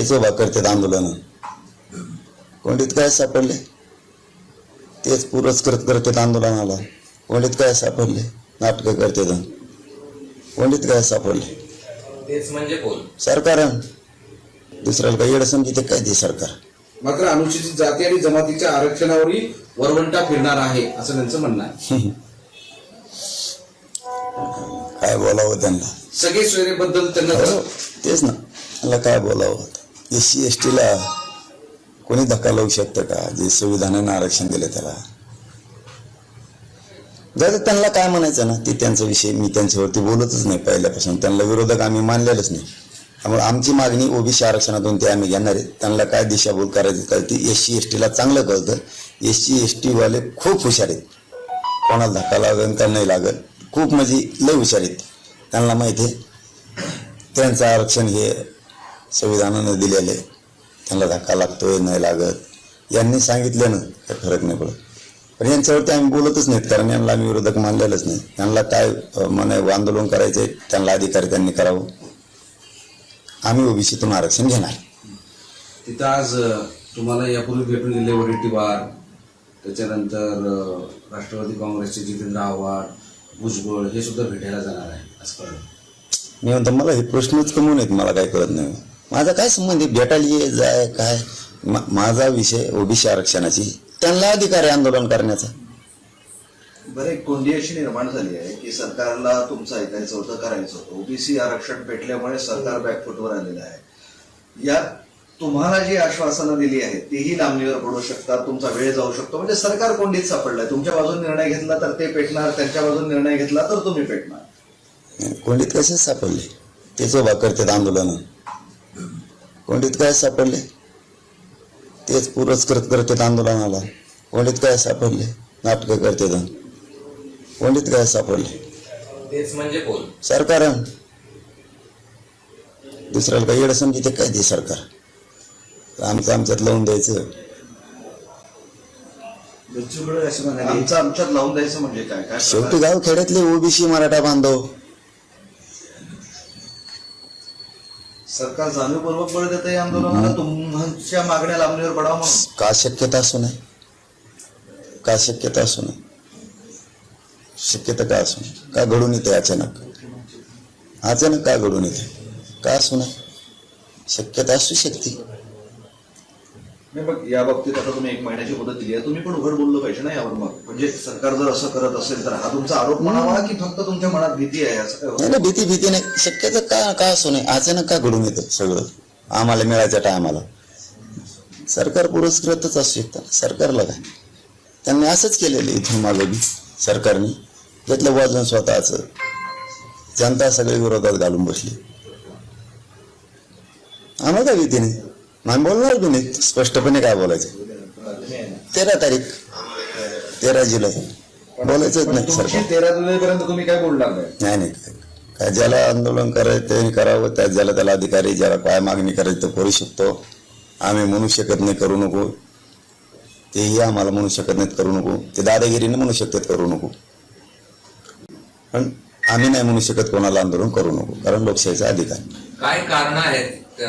तेच उभा करतात आंदोलन. कोंडीत काय सापडले? तेच पुरस्कृत करतात आंदोलनाला. कोंडीत काय सापडले? नाटकं करतात. कोंडीत काय सापडले? तेच म्हणजे कोण? सरकार दुसऱ्याला काही येडं समजिते काय ते सरकार? मात्र अनुसूचित जाती आणि जमातीच्या आरक्षणावरही वरवंटा फिरणार आहे असं त्यांचं म्हणणं आहे. काय बोलावं त्यांना? सगळे सोयरेबद्दल त्यांना हो, तेच ना. मला काय बोलावं एस सी एस टीला कोणी धक्का लावू शकतं का? जे संविधानानं आरक्षण दिलं त्याला? जर त्यांना काय म्हणायचं ना ते त्यांचा विषय मी त्यांच्यावरती बोलतच नाही पहिल्यापासून. त्यांना विरोधक आम्ही मानलेलंच नाही. त्यामुळे आमची मागणी ओबीसी आरक्षणातून ते आम्ही घेणार आहे. त्यांना काय दिशाभूल करायची ते एस सी एस टीला चांगलं कळतं. एस सी एस टीवाले खूप हुशार आहेत. कोणाला धक्का लागेल का नाही लागेल. खूप म्हणजे लय हुशार आहेत. त्यांना माहिती आहे. त्यांचं आरक्षण हे संविधानानं दिलेलं त्यांना धक्का लागतोय नाही लागत. यांनी सांगितलं ना काय फरक नाही पडत. पण यांच्यावरती आम्ही बोलतच नाहीत कारण यांना आम्ही विरोधक मानलेलंच नाही. त्यांना काय म्हणे आंदोलन करायचे त्यांना अधिकारी त्यांनी करावं. आम्ही ओबीसीतून आरक्षण घेणार. तिथं आज तुम्हाला यापूर्वी भेटून गेले वडेट्टीवार त्याच्यानंतर राष्ट्रवादी काँग्रेसचे जितेंद्र आव्हाड भुजबळ हे सुद्धा भेटायला जाणार आहे असं कळलं. मी म्हणतो मला हे प्रश्नच कमवून आहेत मला काय कळत नाही. माझा काय संबंध आहे? भेटायला ये जाय काय? माझा विषय ओबीसी आरक्षणाची. त्यांना अधिकार आहे आंदोलन करण्याचा. बरं कोंडी अशी निर्माण झाली आहे की सरकारला तुमचं ऐकायचं होतं करायचं होतं. ओबीसी आरक्षण पेटल्यामुळे सरकार बॅकफुटवर आलेलं आहे. या तुम्हाला जी आश्वासनं दिली आहेत तीही लांबणीवर पडू शकतात तुमचा वेळ जाऊ शकतो. म्हणजे सरकार कोंडीत सापडलंय. तुमच्या बाजून निर्णय घेतला तर ते पेटणार त्यांच्या बाजून निर्णय घेतला तर तुम्ही पेटणार. कोंडीत कसे सापडले? उभा करतात आंदोलन. कोंडीत काय सापडले? तेच पुरस्कृत करतात आंदोलनाला. कोंडीत काय सापडले? नाटकं करतात कोंडीत काय सापडले? म्हणजे कोण? सरकार. दुसऱ्याला काही येडं समजिते काय ते सरकार? आमचं आमच्यात लावून द्यायचं. आमचं आमच्यात लावून द्यायचं म्हणजे काय? काय शेवटी गाव खेड्यातले ओबीसी मराठा बांधव. सरकार जाणीवपूर्वक बळ देतं आंदोलनाला तुमच्या मागण्या लांबणीवर पडावं म्हणून? का शक्यता असू नये? का शक्यता असू नये? शक्यता का असू नये? का घडून येते अचानक? अचानक का घडून येते? का असू नये? शक्यता असू शकते. नाही मग या बाबतीत आता तुम्ही एक महिन्याची मुदत दिली आहे. तुम्ही पण उघड बोललं पाहिजे ना यावर मग. म्हणजे सरकार जर असं करत असेल तर हा तुमचा आरोप म्हणावा की फक्त तुमच्या मनात भीती आहे असं काय नाही भीती भीती नाही. शक्यता का का असू नये? अचानक का घडून येतं सगळं? आम्हाला मिळायच्या टायमाला. सरकार पुरस्कृतच असू शकतं सरकारला काय? त्यांनी असंच केलेलं इथून मागं सरकारने. घेतलं वजन स्वतःचं. जनता सगळे विरोधात घालून बसली. आम्हाला काय भीती नाही? आम्ही बोलणार नाही स्पष्टपणे काय बोलायचं? तेरा तारीख. तेरा जुलै. बोलायचंच नाही सरकार. तेरा जुलैपर्यंत तुम्ही काय बोलणार नाही काय- ज्याला आंदोलन करायचं त्यांनी करावं त्या ज्याला त्याला अधिकारी ज्याला काय मागणी करायची तो करू शकतो. आम्ही म्हणू शकत नाही करू नको. तेही आम्हाला म्हणू शकत नाहीत करू नको. ते दादागिरीने म्हणू शकतात करू नको. पण आम्ही नाही म्हणू शकत कोणाला आंदोलन करू नको कारण लोकशाहीचा अधिकार काय कारण आहेत